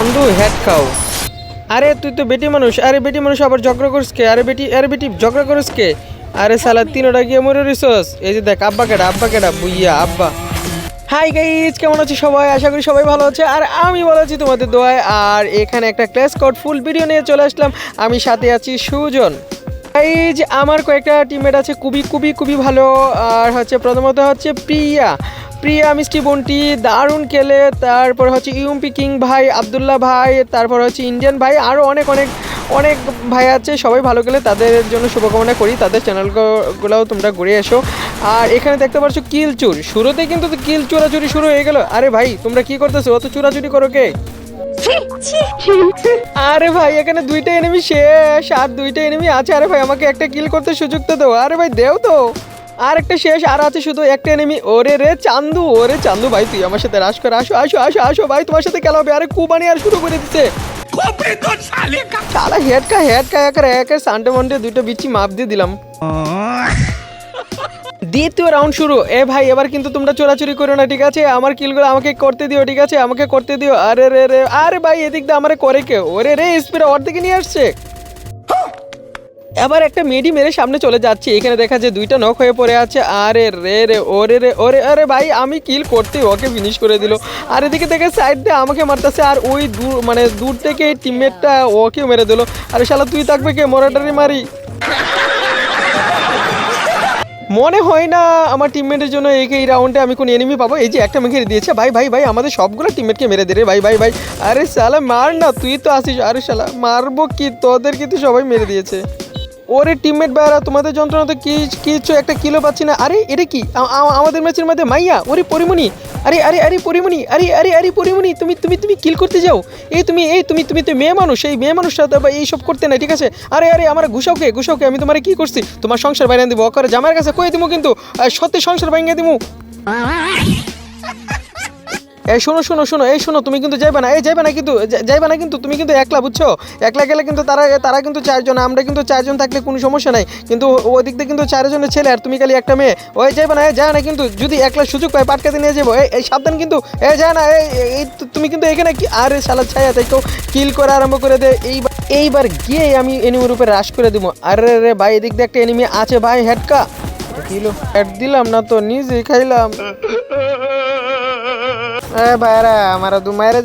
বন্ধু, হেড খাও আরে, তুই তো বেটি মানুষ। আরে, বেটি মানুষ আবার ঝগড়া করিস কে? আরে, বেটি আরে, বেটি, ঝগড়া করিস কে? আরে সালা তিনোটা গিয়ে মরে রিসোস এই যে দেখ, আব্বা কেডা আব্বা কেডা, বুইয়া, আব্বা। হাই গাইজ কেমন আছো সবাই? আশা করি সবাই ভালো আছে। আর আমি ভালো আছি তোমাদের দোয়ায়। আর এখানে একটা ক্লাস কোড ফুল ভিডিও নিয়ে চলে আসলাম। আমি সাথে আছি সুজন। যে আমার কয়েকটা টিমমেট আছে। খুবই খুবই খুবই ভালো। আর হচ্ছে প্রথমত হচ্ছে প্রিয়া। প্রিয়া মিষ্টি বন্টি দারুণ খেলে তারপর হচ্ছে ইউম্পি কিং ভাই আবদুল্লাহ ভাই তারপর হচ্ছে ইন্ডিয়ান ভাই আরও অনেক অনেক অনেক ভাই আছে সবাই ভালো গেলে তাদের জন্য শুভকামনা করি তাদের চ্যানেলগুলোও তোমরা ঘুরে এসো। আর এখানে দেখতে পাচ্ছ কিল চুর শুরুতেই কিন্তু কিল চোরাচুরি শুরু হয়ে গেল। আরে ভাই তোমরা কি করতেছো? অত চোরাচুরি করো কে? আরে ভাই এখানে দুইটা এনিমি শেষ আর দুইটা এনিমি আছে। আরে ভাই আমাকে একটা কিল করতে সুযোগ তো দাও। আরে ভাই দেও তো। আর একটা শেষ আর আছে শুধু একটা এনিমি ওরে রে চান্দু ওরে চান্দু ভাই তুই আমার সাথে রাশ করে আসো আসো আসো আসো ভাই তোমার সাথে খেলা হবে। আরে কুবানি আর শুরু করে দিচ্ছে শালা হেড কা হেড কা একের একের সানডে মন্ডে দুটো বিচি মাপ দিয়ে দিলাম। দ্বিতীয় রাউন্ড শুরু। এ ভাই এবার কিন্তু তোমরা চোরাচুরি করো না ঠিক আছে? আমার কিলগুলো আমাকে করতে দিও ঠিক আছে? আমাকে করতে দিও। আরে রে রে আরে ভাই এদিক দিয়ে আমার করে কেউ ওরে রে স্পিড অর্ধেকে নিয়ে আসছে। এবার একটা মেডি মেরে সামনে চলে যাচ্ছে। এখানে দেখা যায় দুইটা নখ হয়ে পড়ে আছে। আরে রে রে, ওরে রে, ওরে, আরে ভাই, আমি কিল করতে ওকে ফিনিশ করে দিল। আর এদিকে দেখে সাইড দিয়ে আমাকে মারতেছে, আর ওই দূর মানে দূর থেকে টিমমেটটা ওকে মেরে দিল। আরে শালা, তুই থাকবে কে? মরাটারি মারি। মনে হয় না আমার টিমমেটের জন্য এই এই রাউন্ডে আমি কোন এনিমি পাবো। এই যে একটা মেঘে দিয়েছে। ভাই ভাই ভাই, আমাদের সবগুলো টিমমেটকে মেরে দে রে ভাই ভাই ভাই। আরে শালা, মার না, তুই তো আসিস। আরে শালা, মারবো কি? তোদের কিন্তু সবাই মেরে দিয়েছে। ওরে টিমমেট ভাইরা তোমাদের যন্ত্রণাতে কি, কিছু একটা কিলো পাচ্ছি না। আরে, এটা কি? আমাদের ম্যাচের মধ্যে মাইয়া, ওরে পরিমণি। আরে আরে আরে পরিমণি, আরে আরে আরে পরিমণি, তুমি তুমি তুমি কিল করতে যাও। এই তুমি এই তুমি তুমি তো মেয়ে মানুষ, এই মেয়ে মানুষটা আবার এইসব করতে নাই, ঠিক আছে? আরে আরে, আমার ঘুষাওকে ঘুষাওকে, আমি তোমার কি করছি? তোমার সংসার বাইরে দিব, অকরে জামার কাছে কই দিব কিন্তু সত্যি সংসার বাইরে দিব এই শোনো শোনো শোনো, এই শোনো, তুমি কিন্তু যাইবে না, এই যাইবে না কিন্তু যাইবে না কিন্তু, তুমি কিন্তু একলা, বুঝছ? একলা গেলে কিন্তু তারা তারা কিন্তু চারজন, আমরা কিন্তু চারজন থাকলে কোনো সমস্যা নাই। কিন্তু ওই দিক দিয়ে কিন্তু চারজনের ছেলে আর তুমি খালি একটা মেয়ে। ওই যাইবে না এ যায় না কিন্তু, যদি একলা সুযোগ পায় পাটকাতে নিয়ে যাব এই এই সাবধান কিন্তু এ যায় না, এই এই- এই তুমি কিন্তু এখানে কি আরে শালা ছায়া, তাই কেউ কিল করে আরম্ভ করে দে। এইবার এইবার গিয়ে আমি এনিমির উপরে রাশ করে দিব। আরে রে ভাই, এদিক দিয়ে একটা এনিমি আছে, ভাই হেডকা কিলো হেড দিলাম না তো নিজে খাইলাম।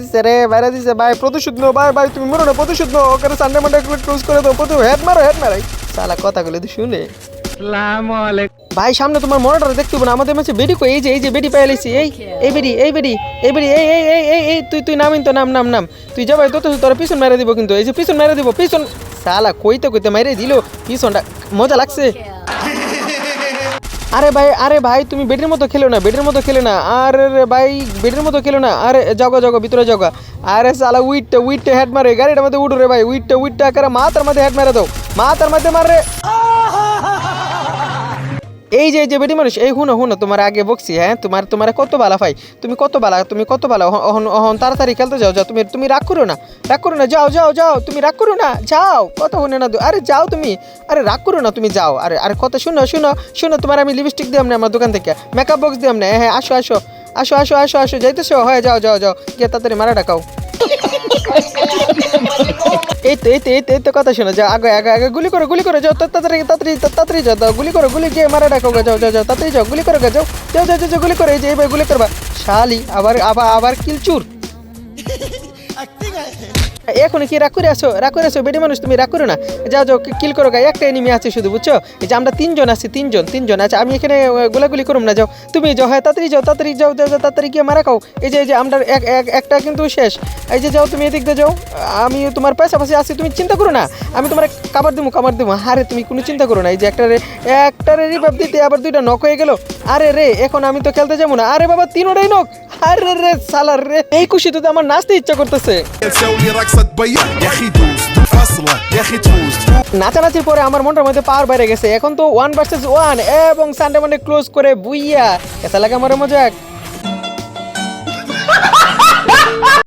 দিছে রে ভাই নো ভাই ভাই, তুমি করে ভাই, সামনে তোমার মনিটর দেখতে না, আমাদের মাঝে বেডি কই? এই যে এই যে বেডি লাইছি, এই এই বেডি এই বেডি এই বেডি, এই এই এই এই এই, তুই তুই নামিন তো, নাম নাম নাম। তুই যাবাই তো তোর পিছন মেরে দিব কিন্তু, এই যে পিছন মেরে দিব, পিছন সালা কইতে কইতে মেরে দিল, পিছনটা মজা লাগছে। আরে ভাই আরে ভাই, তুমি বেডের মতো খেলো না, বেডের মতো খেলে না। আরে রে ভাই, বেডের মতো খেলো না। আরে, জগা জগা, ভিতরে জগা। আরে সালা উইটটা উইটটা হেড মারে, গাড়িটার মধ্যে উঠো রে ভাই, উইটটা উইটটা করে মাথার মধ্যে হেড মারে দাও। মাথার মধ্যে মারে এই যে যে বেটি মানুষ, এই হুনো হুনো, তোমার আগে বকছি হ্যাঁ? তোমার তোমার কত বালা ভাই? তুমি কত বালা, তুমি কত বালা? অহন অহন তাড়াতাড়ি খেলতে যাও যাও, তুমি তুমি রাগ করো না, রাগ করো না, যাও যাও যাও, তুমি রাগ করো না, যাও কত হুনে না আরে যাও তুমি, আরে রাগ করো না তুমি, যাও, আরে আরে কত শুনো শুনো শুনো, তোমার আমি লিপস্টিক দিলাম না আমার দোকান থেকে মেকআপ বক্স দিলাম না হ্যাঁ আসো আসো আসো আসো আসো আসো, যাইতেছো হ্যাঁ যাও যাও যাও, গিয়ে তাড়াতাড়ি মারা ডাকাও এই তো এই তো এই তো এই তো কথা শোনো যাও আগে আগে আগে গুলি করো গুলি করো যাও তাড়াতাড়ি তাড়াতাড়ি তাড়াতাড়ি যাও দাও গুলি করো গুলি গিয়ে মারা ডাকো যাও যাও যাও তাড়াতাড়ি যাও গুলি করো যাও যাও যাও, যাও গুলি করো এই যে এইভাবে গুলি করবা। শালি আবার আবার আবার কিলচুর এখন কি রাগ করে আসো রাগ করে আসো বেডি মানুষ তুমি? রাগ করো না। যাও যাও কিল করো গা একটা এনিমি আছে শুধু বুঝছ? এই যে আমরা তিনজন আছি তিনজন তিনজন। আছে আমি এখানে গোলাগুলি করুম না যাও। তুমি যাও হ্যাঁ তাড়াতাড়ি যাও তাড়াতাড়ি যাও যাও যাও, তাড়াতাড়ি গিয়ে মারা খাও। এই যে এই যে আমরা এক এক- একটা কিন্তু শেষ। এই যে যাও তুমি এদিক দিয়ে যাও। আমি তোমার পাশাপাশি আছি তুমি চিন্তা করো না। আমি তোমার কাবার দেবো কাবার দেবো আরে তুমি কোনো চিন্তা করো না। এই যে একটা রে একটা রে রিভাব দিতে আবার দুইটা নক হয়ে গেল। আরে রে এখন আমি তো খেলতে যাব না। আরে বাবা তিনোটাই নক আরে রে সালার রে। এই খুশিতে আমার নাচতে ইচ্ছা করতেছে। নাচানাচির পরে আমার মনটার মধ্যে পাওয়ার বেড়ে গেছে। এখন তো ওয়ান ভার্সেস ওয়ান এবং সানডে মানে ক্লোজ করে বুইয়া। এসা লাগে আমার মজা